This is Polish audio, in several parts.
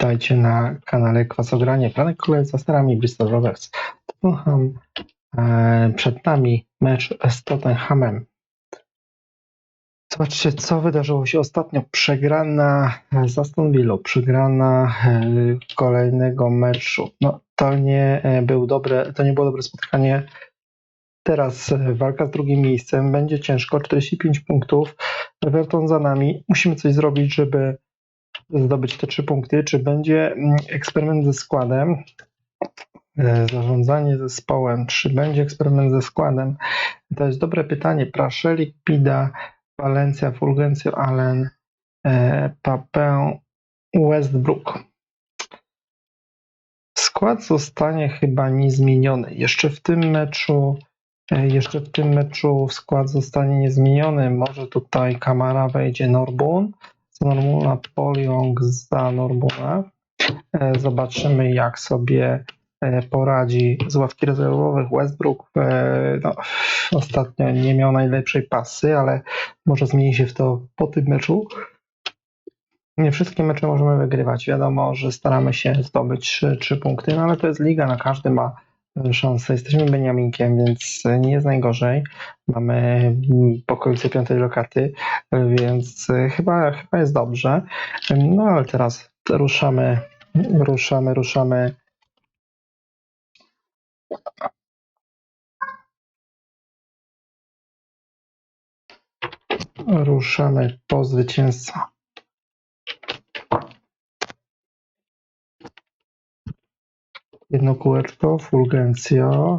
Witajcie na kanale Kwasogranie. Planek Królewca za sterami Bristol Rovers. Tottenham. E, przed nami mecz z Tottenhamem. Zobaczcie, co wydarzyło się ostatnio. Przegrana z Aston Villa, przegrana e, kolejnego meczu. No, to nie e, był dobre, to nie było dobre spotkanie. Teraz walka z drugim miejscem. Będzie ciężko, 45 punktów. Everton za nami. Musimy coś zrobić, żeby zdobyć te trzy punkty. Czy będzie mm, eksperyment ze składem? E, Zarządzanie zespołem. Czy będzie eksperyment ze składem? To jest dobre pytanie. Praszelik, Pida, Valencia, Fulgencio, Allen, e, Papę, Westbrook. Skład zostanie chyba niezmieniony. Jeszcze w tym meczu e, jeszcze w tym meczu skład zostanie niezmieniony. Może tutaj Kamara wejdzie Norbun. Z Norbuna Poliong za Norbuna. E, Zobaczymy jak sobie e, poradzi z ławki rezerwowych Westbrook. E, No, ostatnio nie miał najlepszej pasy, ale może zmieni się w to po tym meczu. Nie wszystkie mecze możemy wygrywać. Wiadomo, że staramy się zdobyć trzy, trzy punkty, no ale to jest liga, na każdy ma szansę. Jesteśmy Beniaminkiem, więc e, nie jest najgorzej. Mamy mm, po piątej lokaty, e, więc e, chyba, chyba jest dobrze. No ale teraz ruszamy, ruszamy, ruszamy. Ruszamy po zwycięzca. Jedno kółeczko, Fulgencio.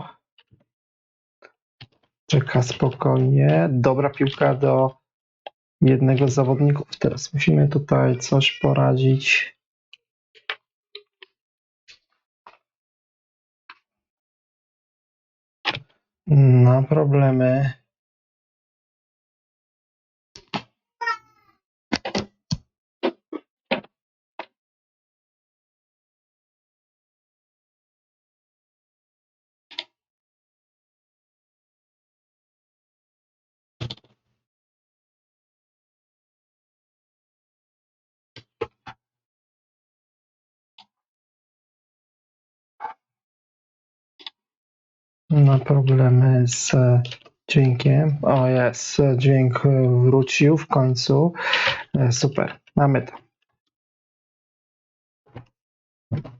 Czeka spokojnie. Dobra piłka do jednego z zawodników. Teraz musimy tutaj coś poradzić. Na problemy. Na problemy z dźwiękiem. O jest, dźwięk wrócił w końcu. E, Super, mamy to.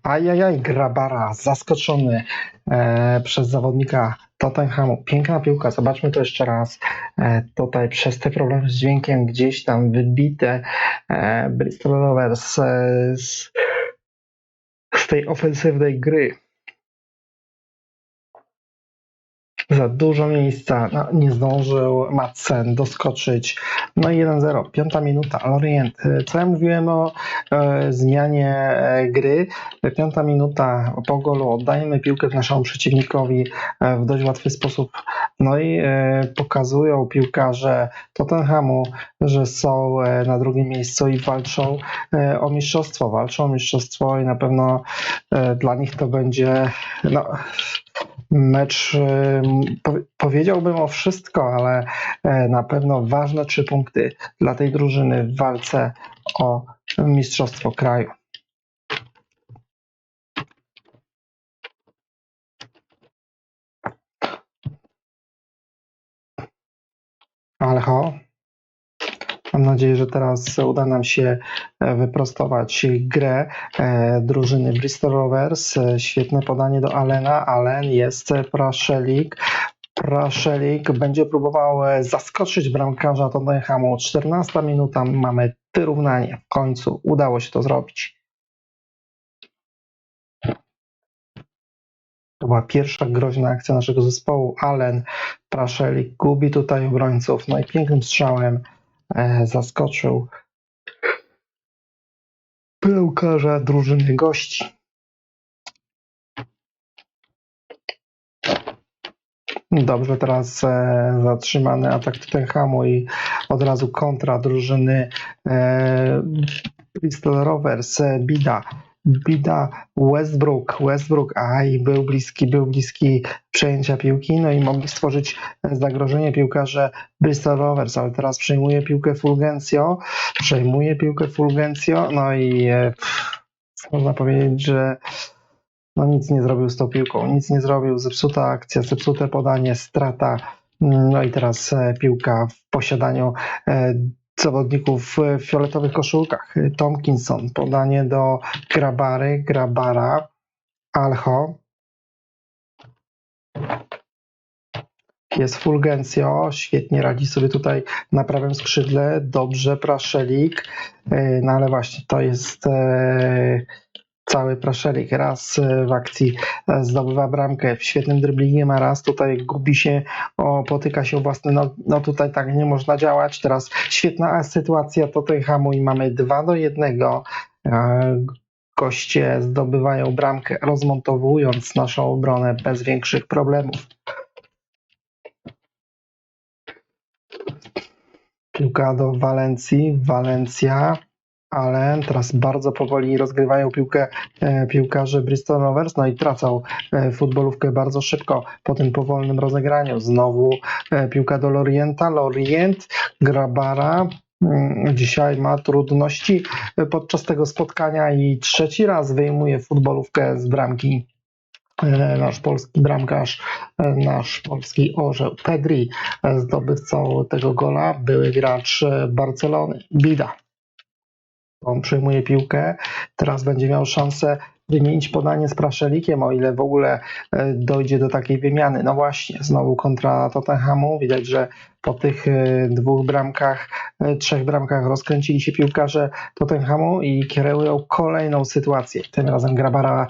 Ajajaj, Grabara, zaskoczony e, przez zawodnika Tottenhamu. Piękna piłka, zobaczmy to jeszcze raz. E, tutaj przez te problemy z dźwiękiem gdzieś tam wybite e, Bristol Rovers e, z, z tej ofensywnej gry. Za dużo miejsca, no, nie zdążył Madsen doskoczyć. No i 1-0, piąta minuta, Lorient. E, Co ja mówiłem o e, zmianie e, gry? Piąta minuta po golu oddajemy piłkę naszemu przeciwnikowi e, w dość łatwy sposób. No i e, pokazują piłkarze Tottenhamu, że są e, na drugim miejscu i walczą e, o mistrzostwo. Walczą o mistrzostwo i na pewno e, dla nich to będzie no, mecz, powie- powiedziałbym o wszystko, ale e, na pewno ważne trzy punkty dla tej drużyny w walce o mistrzostwo kraju. Ale ho. Mam nadzieję, że teraz uda nam się e, wyprostować grę e, drużyny Bristol Rovers. E, Świetne podanie do Alena. Allen jest Praszelik. Praszelik będzie próbował zaskoczyć bramkarza Tottenhamu. 14 minuta, mamy wyrównanie. W końcu udało się to zrobić. To była pierwsza groźna akcja naszego zespołu. Allen, Praszelik gubi tutaj obrońców. No i pięknym strzałem zaskoczył piłkarza drużyny gości. Dobrze, teraz e, zatrzymany atak Tottenhamu i od razu kontra drużyny e, Bristol Rovers, e, Bida. Bida, Westbrook, Westbrook, aj, był bliski, był bliski przejęcia piłki, no i mogli stworzyć zagrożenie piłkarze Bristol Rovers, ale teraz przejmuje piłkę Fulgencio, przejmuje piłkę Fulgencio, no i e, pff, można powiedzieć, że no nic nie zrobił z tą piłką, nic nie zrobił, zepsuta akcja, zepsute podanie, strata. No i teraz e, piłka w posiadaniu e, zawodników w fioletowych koszulkach. Tomkinson, podanie do Grabary, Grabara, Alho. Jest Fulgencio, świetnie radzi sobie tutaj na prawym skrzydle, dobrze Praszelik, e, no ale właśnie to jest e, cały Praszelik, raz e, w akcji e, zdobywa bramkę, świetnym driblingiem, a raz tutaj gubi się, o, potyka się własny, no, no tutaj tak nie można działać, teraz świetna sytuacja Tottenhamu i mamy 2 do 1, goście zdobywają bramkę, rozmontowując naszą obronę bez większych problemów. Piłka do Walencji, Walencja, ale teraz bardzo powoli rozgrywają piłkę e, piłkarze Bristol Rovers, no i tracą e, futbolówkę bardzo szybko po tym powolnym rozegraniu. Znowu e, piłka do Lorienta, Lorient, Grabara, mm, dzisiaj ma trudności podczas tego spotkania i trzeci raz wyjmuje futbolówkę z bramki nasz polski bramkarz, nasz polski orzeł Pedri, zdobywcą tego gola, były gracz Barcelony, Bida. On przyjmuje piłkę, teraz będzie miał szansę wymienić podanie z Praszelikiem, o ile w ogóle e, dojdzie do takiej wymiany. No właśnie, znowu kontra Tottenhamu. Widać, że po tych e, dwóch bramkach, e, trzech bramkach rozkręcili się piłkarze Tottenhamu i kierują kolejną sytuację. Tym razem Grabara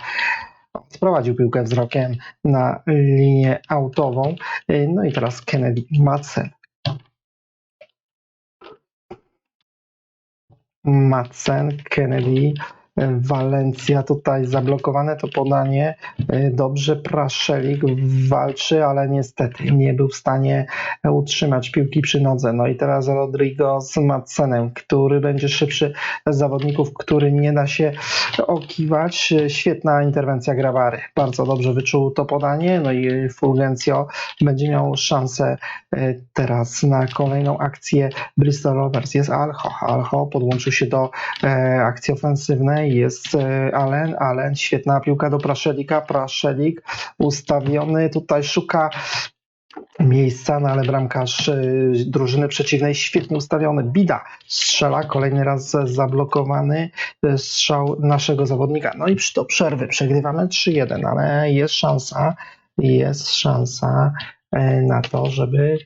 sprowadził piłkę wzrokiem na linię autową. No i teraz Kennedy Madsen. Madsen, Kennedy, Walencja tutaj zablokowane to podanie. E, Dobrze Praszelik walczy, ale niestety nie był w stanie utrzymać piłki przy nodze. No i teraz Rodrigo z Madsenem, który będzie szybszy z zawodników, który nie da się okiwać. E, Świetna interwencja Grawary. Bardzo dobrze wyczuł to podanie. No i Fulgencio będzie miał szansę e, teraz na kolejną akcję Bristol Rovers. Jest Alho. Alho podłączył się do e, akcji ofensywnej. Jest e, Allen. Allen, świetna piłka do Praszelika. Praszelik ustawiony. Tutaj szuka miejsca, no ale bramkarz e, drużyny przeciwnej świetnie ustawiony. Bida strzela, kolejny raz zablokowany e, strzał naszego zawodnika. No i przy- do przerwy przegrywamy 3-1, ale jest szansa, jest szansa na to, żeby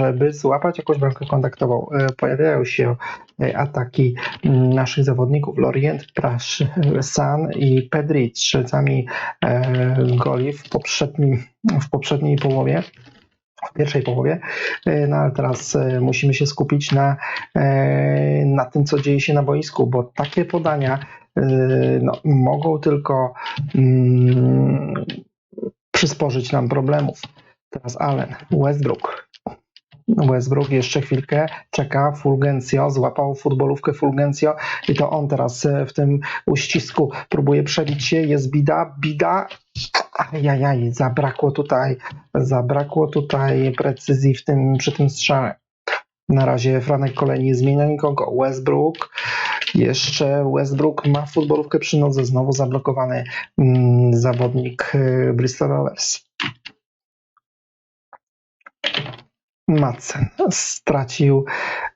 żeby złapać jakąś bramkę kontaktową. E, Pojawiają się e, ataki mm, naszych zawodników. Lorient, Prasz, San i Pedri strzelcami e, goli w poprzednim, w poprzedniej połowie. W pierwszej połowie, E, no ale teraz e, musimy się skupić na, e, na tym, co dzieje się na boisku, bo takie podania e, no, mogą tylko mm, przysporzyć nam problemów. Teraz Allen, Westbrook. Westbrook jeszcze chwilkę czeka, Fulgencio, złapał futbolówkę Fulgencio i to on teraz e, w tym uścisku próbuje przebić się, jest Bida, Bida, ajajaj, zabrakło tutaj, zabrakło tutaj precyzji w tym, przy tym strzale. Na razie Franek Kolej nie zmienia nikogo. Westbrook, jeszcze Westbrook ma futbolówkę przy nodze, znowu zablokowany mm, zawodnik e, Bristol Rovers. Madsen stracił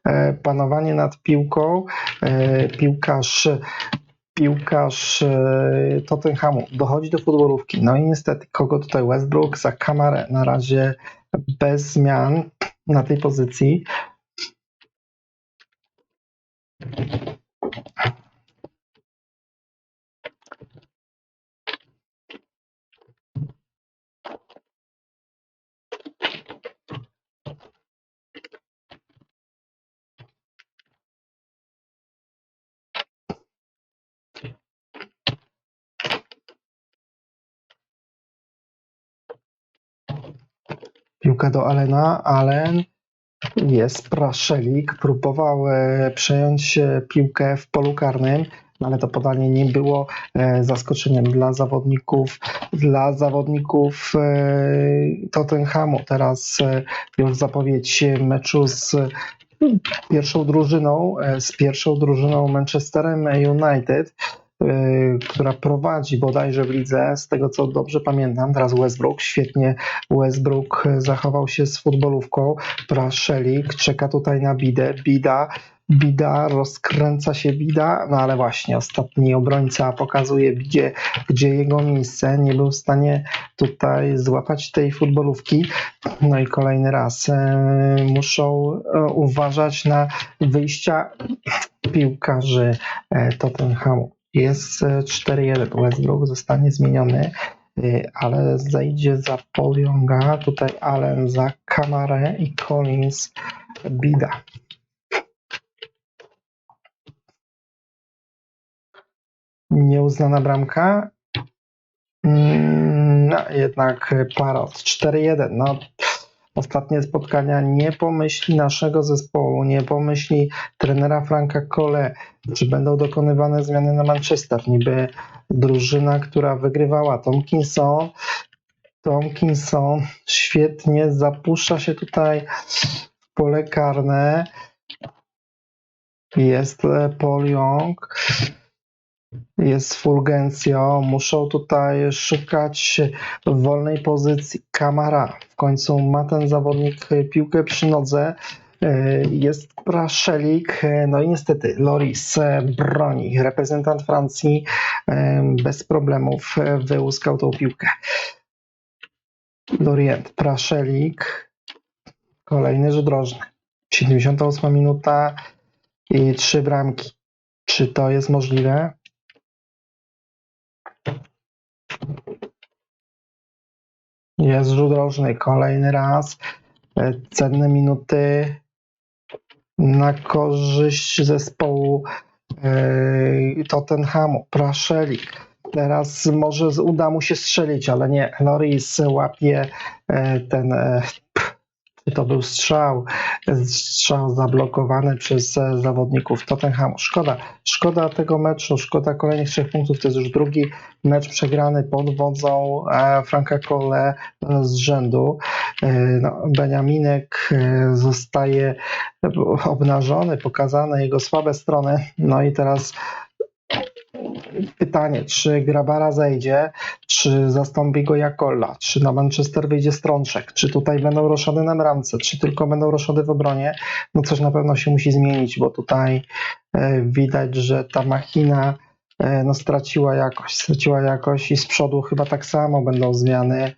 e, panowanie nad piłką. E, Piłkarz, piłkarz e, Tottenhamu dochodzi do futbolówki. No i niestety, kogo tutaj Westbrook za kamerę na razie bez zmian na tej pozycji. Piłka do Alena. Allen jest Praszelik. Próbował e, przejąć e, piłkę w polu karnym, no ale to podanie nie było e, zaskoczeniem dla zawodników, dla zawodników Tottenhamu. Teraz już zapowiedź meczu z pierwszą drużyną, z pierwszą drużyną Manchesterem United, która prowadzi bodajże w lidze, z tego co dobrze pamiętam, teraz Westbrook, świetnie Westbrook zachował się z futbolówką, Praszelik czeka tutaj na Bidę, Bida, Bida, rozkręca się Bida, no ale właśnie ostatni obrońca pokazuje Bidzie, gdzie jego miejsce, nie był w stanie tutaj złapać tej futbolówki, no i kolejny raz e, muszą e, uważać na wyjścia piłkarzy Tottenhamu. Jest e, 4-1. Westbrook zostanie zmieniony, e, ale zajdzie za Paul Younga, tutaj Allen za Kamarę i Collins Bida. Nieuznana bramka. Mm, No, jednak Parot 4-1. No, ostatnie spotkania nie pomyśli naszego zespołu, nie pomyśli trenera Franka Cole, czy będą dokonywane zmiany na Manchester. Niby drużyna, która wygrywała Tomkinson. Tomkinson świetnie zapuszcza się tutaj w pole karne. Jest Paul Young. Jest Fulgencio, muszą tutaj szukać wolnej pozycji. Kamara w końcu ma ten zawodnik piłkę przy nodze. E, Jest Praszelik, no i niestety Loris broni. Reprezentant Francji e, bez problemów wyłuskał tą piłkę. Lorient, Praszelik, kolejny rzut rożny. 78 minuta i trzy bramki. Czy to jest możliwe? Jest rzut rożny kolejny raz. E, Cenne minuty na korzyść zespołu e, Tottenhamu. Praszelik. Teraz może uda mu się strzelić, ale nie. Loris łapie e, ten. To był strzał? Strzał zablokowany przez e, zawodników Tottenhamu. Szkoda. Szkoda tego meczu, szkoda kolejnych trzech punktów. To jest już drugi mecz przegrany pod wodzą e, Franka Cole e, z rzędu. No, Beniaminek zostaje obnażony, pokazane jego słabe strony. No i teraz pytanie, czy Grabara zejdzie, czy zastąpi go Jakolla, czy na Manchester wyjdzie Strączek, czy tutaj będą roszady na bramce, czy tylko będą roszady w obronie. No coś na pewno się musi zmienić, bo tutaj e, widać, że ta machina e, no, straciła jakość, straciła jakość i z przodu chyba tak samo będą zmiany.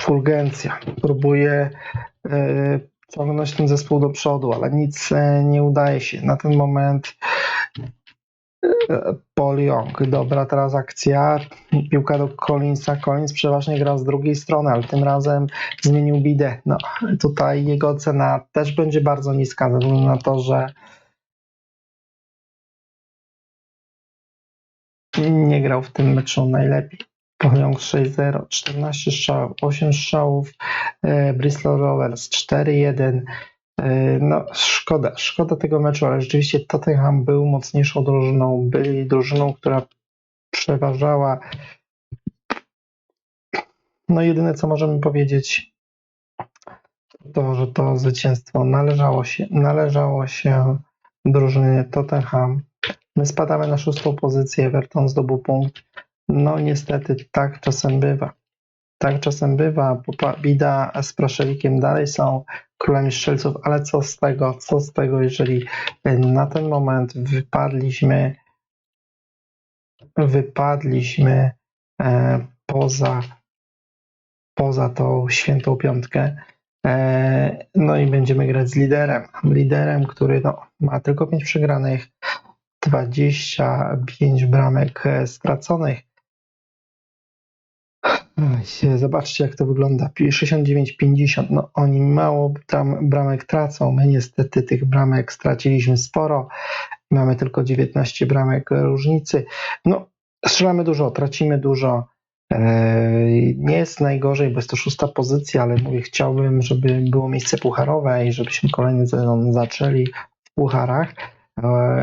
Fulgencja próbuje e, ciągnąć ten zespół do przodu, ale nic e, nie udaje się. Na ten moment e, Paul Young, dobra teraz akcja, piłka do Collinsa, Collins przeważnie grał z drugiej strony, ale tym razem zmienił bidę. No, tutaj jego ocena też będzie bardzo niska, ze względu na to, że nie grał w tym meczu najlepiej. Young 6-0, 14 strzałów, 8 strzałów, e, Bristol Rovers 4-1. E, No, szkoda, szkoda tego meczu, ale rzeczywiście Tottenham był mocniejszą drużyną, byli drużyną, która przeważała. No, jedyne co możemy powiedzieć, to, że to zwycięstwo należało się, należało się drużynie Tottenham. My spadamy na szóstą pozycję, Everton zdobył punkt. No niestety tak czasem bywa. Tak czasem bywa. Bida z Proszelikiem dalej są królami strzelców, ale co z tego, co z tego, jeżeli y, na ten moment wypadliśmy wypadliśmy e, poza poza tą świętą piątkę. E, no i będziemy grać z liderem. Liderem, który no, ma tylko 5 przegranych, 25 bramek e, straconych. Zobaczcie, jak to wygląda. 69-50. No, oni mało tam bramek tracą. My niestety tych bramek straciliśmy sporo. Mamy tylko 19 bramek różnicy. No, strzelamy dużo, tracimy dużo. Eee, Nie jest najgorzej, bo jest to szósta pozycja, ale mówię, chciałbym, żeby było miejsce pucharowe i żebyśmy kolejny sezon zaczęli w pucharach.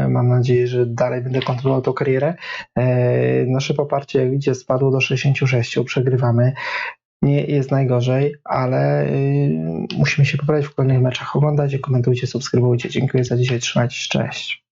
Mam nadzieję, że dalej będę kontynuował tą karierę. Eee, Nasze poparcie, jak widzicie, spadło do 66, przegrywamy. nie jest najgorzej, ale y, musimy się poprawić w kolejnych meczach. Oglądajcie, komentujcie, subskrybujcie. Dziękuję za dzisiaj, trzymajcie się, cześć.